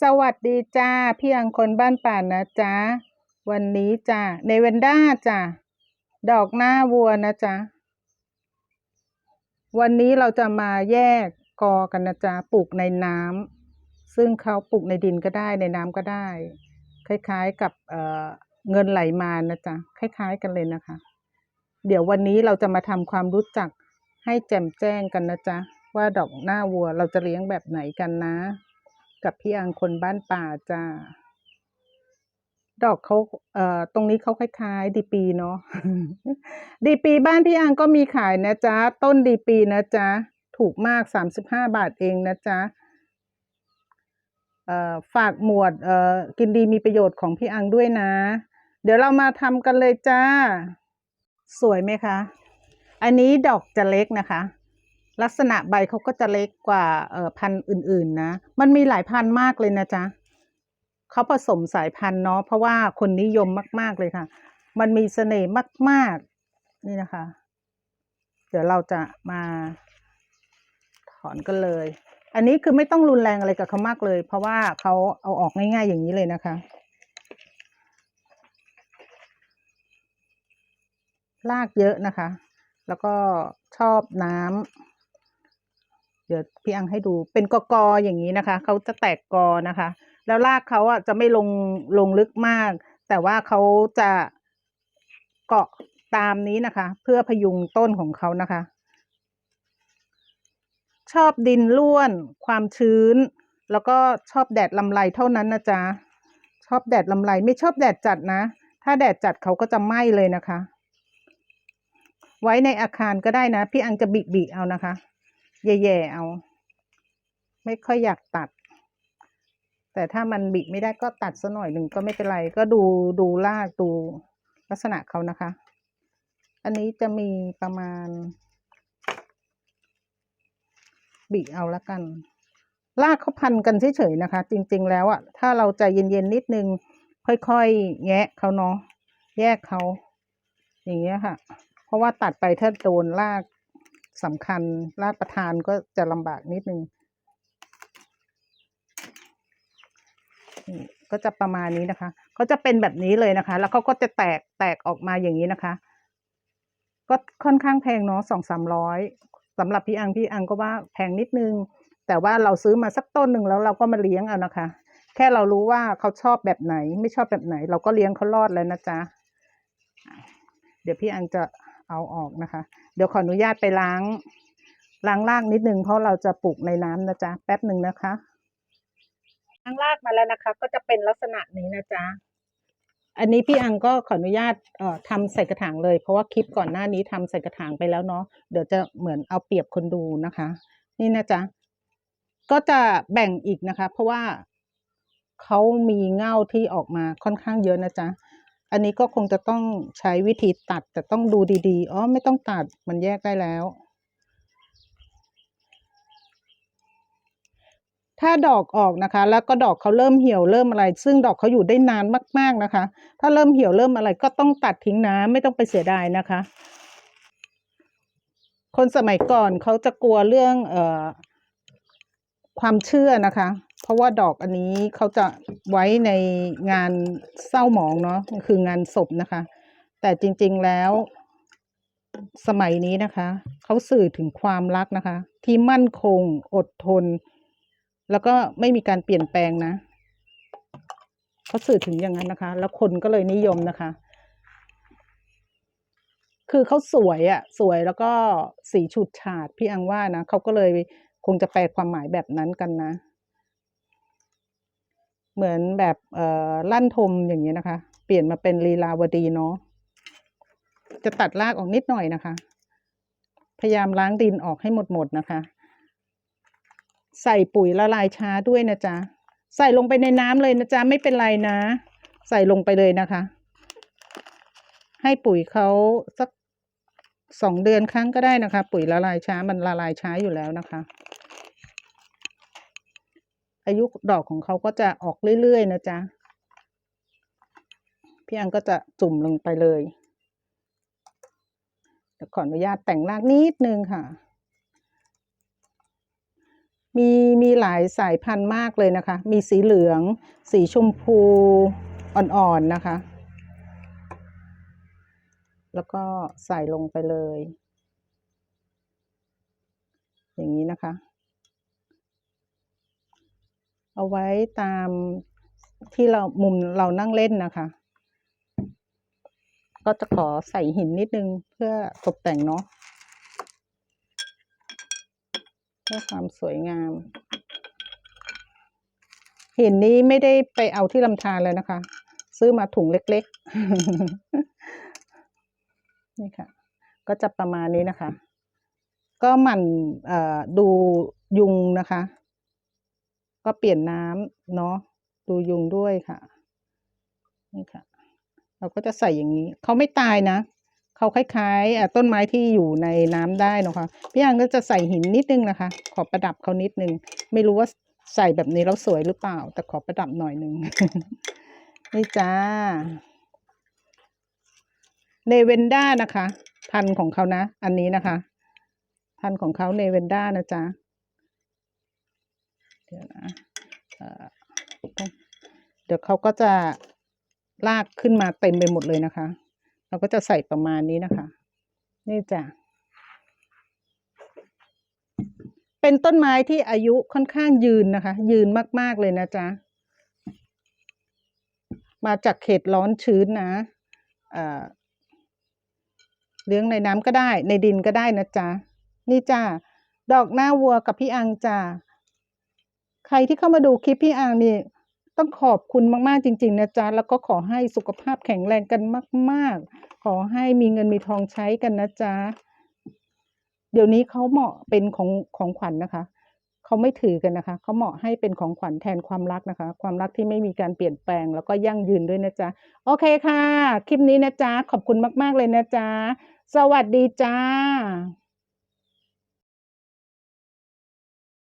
สวัสดีจ้าพี่อังคนบ้านป่านะจ๊ะวันนี้จ้าในเวนด้าจ้าดอกหน้าวัวนะจ๊ะวันนี้เราจะมาแยกกอกันนะจ๊ะปลูกในน้ำซึ่งเขาปลูกในดินก็ได้ในน้ำก็ได้ คล้ายๆกับเอ่อเงินไหลมานะจ๊ะคล้ายๆกันเลยนะคะ เดี๋ยววันนี้เราจะมาทำความรู้จักให้แจ่มแจ้งกันนะจ๊ะว่าดอกหน้าวัวเราจะเลี้ยงแบบไหนกันนะ กับพี่อังคนบ้านป่าจ้าดอกเขาเอ่อตรงนี้เขาคล้ายๆดีปีเนาะดีปีบ้านพี่อังก็มีขายนะจ๊ะ ต้นดีปีนะจ๊ะ ถูกมากสามสิบห้าบาทเองนะจ๊ะเอ่อฝากหมวดเอ่อกินดีมีประโยชน์ของพี่อังด้วยนะ เดี๋ยวเรามาทำกันเลยจ้า สวยไหมคะ อันนี้ดอกจะเล็กนะคะ ลักษณะใบเขาก็จะเล็กกว่าพันธุ์อื่น ๆ นะ มันมีหลายพันธุ์มากเลยนะจ๊ะเขาผสมสายพันธุ์เนาะเพราะว่าคนนิยมมาก ๆเลยค่ะ มันมีเสน่ห์มาก ๆ นี่นะคะ เดี๋ยวเราจะมาถอนกันเลย อันนี้คือไม่ต้องรุนแรงอะไรกับเขามากเลย เพราะว่าเขาเอาออกง่าย ๆ อย่างนี้เลยนะคะรากเยอะนะคะ แล้วก็ชอบน้ำ เดี๋ยวพี่อังให้ดูเป็นกอกออย่างนี้นะคะเขาจะแตกกอนะคะ แล้วรากเขาอะจะไม่ลงลงลึกมาก แต่ว่าเขาจะเกาะตามนี้นะคะ เพื่อพยุงต้นของเขานะคะ ชอบดินร่วน ความชื้น แล้วก็ชอบแดดลำไรเท่านั้นนะจ๊ะชอบแดดลำไรไม่ชอบแดดจัดนะ ถ้าแดดจัดเขาก็จะไหม้เลยนะคะ ไว้ในอาคารก็ได้นะ พี่อังจะบิบิเอานะคะ แย่ๆเอา ไม่ค่อยอยากตัด แต่ถ้ามันบิไม่ได้ก็ตัดซะหน่อยหนึ่งก็ไม่เป็นไร ก็ดูดูรากดูลักษณะเขานะคะ อันนี้จะมีประมาณ บิเอาละกันรากเขาพันกันเฉยๆนะคะ จริงๆแล้วอะถ้าเราใจเย็นๆนิดนึง ค่อยๆ แงะเขาเนาะแยกเขาอย่างเงี้ยค่ะ เพราะว่าตัดไปถ้าโดนราก สำคัญรากประธานก็จะลำบากนิดนึงก็จะประมาณนี้นะคะเขาจะเป็นแบบนี้เลยนะคะ แล้วเขาก็จะแตกแตกออกมาอย่างนี้นะคะ ก็ค่อนข้างแพงเนาะสองสามร้อยสำหรับพี่อังพี่อังก็ว่าแพงนิดนึง แต่ว่าเราซื้อมาสักต้นหนึ่งแล้วเราก็มาเลี้ยงเอานะคะ แค่เรารู้ว่าเขาชอบแบบไหน ไม่ชอบแบบไหน เราก็เลี้ยงเขารอดแล้วนะจ๊ะเดี๋ยวพี่อังจะ เอาออกนะคะ เดี๋ยวขออนุญาตไปล้างล้างรากนิดนึงเพราะเราจะปลูกในน้ำนะจ๊ะแป๊บหนึ่งนะคะล้างรากมาแล้วนะคะ ก็จะเป็นลักษณะนี้นะจ๊ะอันนี้พี่อังก็ขออนุญาตเอ่อทำใส่กระถางเลย เพราะว่าคลิปก่อนหน้านี้ทำใส่กระถางไปแล้วเนาะเดี๋ยวจะเหมือนเอาเปรียบคนดูนะคะ นี่นะจ๊ะก็จะแบ่งอีกนะคะ เพราะว่าเขามีเง่าที่ออกมาค่อนข้างเยอะนะจ๊ะ อันนี้ก็คงจะต้องใช้วิธีตัดแต่ต้องดูดีๆ อ๋อ ไม่ต้องตัดมันแยกได้แล้ว ถ้าดอกออกนะคะ แล้วก็ดอกเขาเริ่มเหี่ยวเริ่มอะไร ซึ่งดอกเขาอยู่ได้นานมากๆนะคะ ถ้าเริ่มเหี่ยวเริ่มอะไรก็ต้องตัดทิ้งนะไม่ต้องไปเสียดายนะคะ คนสมัยก่อนเขาจะกลัวเรื่องเอ่อความเชื่อนะคะ เพราะว่าดอกอันนี้เขาจะไว้ในงานเศร้าหมองเนาะคืองานศพนะคะ แต่จริงๆแล้ว สมัยนี้นะคะ เขาสื่อถึงความรักนะคะ ที่มั่นคงอดทน แล้วก็ไม่มีการเปลี่ยนแปลงนะเขาสื่อถึงอย่างนั้นนะคะ แล้วคนก็เลยนิยมนะคะ คือเขาสวยอะสวยแล้วก็สีฉูดฉาดพี่อังว่านะเขาก็เลยคงจะแปลความหมายแบบนั้นกันนะ เหมือนแบบเอ่อลั่นทมอย่างนี้ยนะคะ เปลี่ยนมาเป็นลีลาวดีเนาะจะตัดรากออกนิดหน่อยนะคะ พยายามล้างดินออกให้หมดหมดๆนะคะ ใส่ปุ๋ยละลายช้าด้วยนะจ๊ะใส่ลงไปในน้ำเลยนะจ๊ะไม่เป็นไรนะ ใส่ลงไปเลยนะคะ ให้ปุ๋ยเขาสักสองเดือนครั้งก็ได้นะคะ ปุ๋ยละลายช้ามันละลายช้าอยู่แล้วนะคะ อายุดอกของเขาก็จะออกเรื่อยๆนะจ๊ะ พี่อังก็จะจุ่มลงไปเลยเดี๋ยวขออนุญาตแต่งรากนิดนึงค่ะ มีมีหลายสายพันธุ์มากเลยนะคะ มีสีเหลือง สีชมพูอ่อนๆนะคะ แล้วก็ใส่ลงไปเลย อย่างนี้นะคะ เอาไว้ตามที่เรามุมเรานั่งเล่นนะคะ ก็จะขอใส่หินนิดนึงเพื่อตกแต่งเนาะเพื่อความสวยงาม หินนี้ไม่ได้ไปเอาที่ลำธารเลยนะคะ ซื้อมาถุงเล็กๆ นี่ค่ะ ก็จะประมาณนี้นะคะ ก็หมั่นดูยุงนะคะ ก็เปลี่ยนน้ำเนาะดูยุงด้วยค่ะนี่ค่ะ เราก็จะใส่อย่างนี้เขาไม่ตายนะเขาคล้ายๆต้นไม้ที่อยู่ในน้ำได้นะคะพี่อังก็จะใส่หินนิดนึงนะคะ ขอประดับเขานิดนึง ไม่รู้ว่าใส่แบบนี้แล้วสวยหรือเปล่า แต่ขอประดับหน่อยหนึ่งนี่จ้าเนเวนด้านะคะ พันธุ์ของเขานะ อันนี้นะคะ พันธุ์ของเขาเนเวนด้านะจ๊ะ เดี๋ยวนะเดี๋ยวเขาก็จะลากขึ้นมาเต็มไปหมดเลยนะคะ เราก็จะใส่ประมาณนี้นะคะ นี่จ้ะ เป็นต้นไม้ที่อายุค่อนข้างยืนนะคะ ยืนมาก ๆ เลยนะจ๊ะ มาจากเขตร้อนชื้นนะเอ่อเลี้ยงในน้ำก็ได้ ในดินก็ได้นะจ๊ะ นี่จ้าดอกหน้าวัวกับพี่อังจ้า ใครที่เข้ามาดูคลิปพี่อังนี่ต้องขอบคุณมากๆจริง ๆ นะจ๊ะ แล้วก็ขอให้สุขภาพแข็งแรงกันมาก ๆ ขอให้มีเงินมีทองใช้กันนะจ๊ะ เดี๋ยวนี้เขาเหมาะเป็นของของขวัญนะคะเขาไม่ถือกันนะคะ เขาเหมาะให้เป็นของขวัญแทนความรักนะคะ ความรักที่ไม่มีการเปลี่ยนแปลงแล้วก็ยั่งยืนด้วยนะจ๊ะ โอเคค่ะ คลิปนี้นะจ๊ะ ขอบคุณมาก ๆ เลยนะจ๊ะ สวัสดีจ้า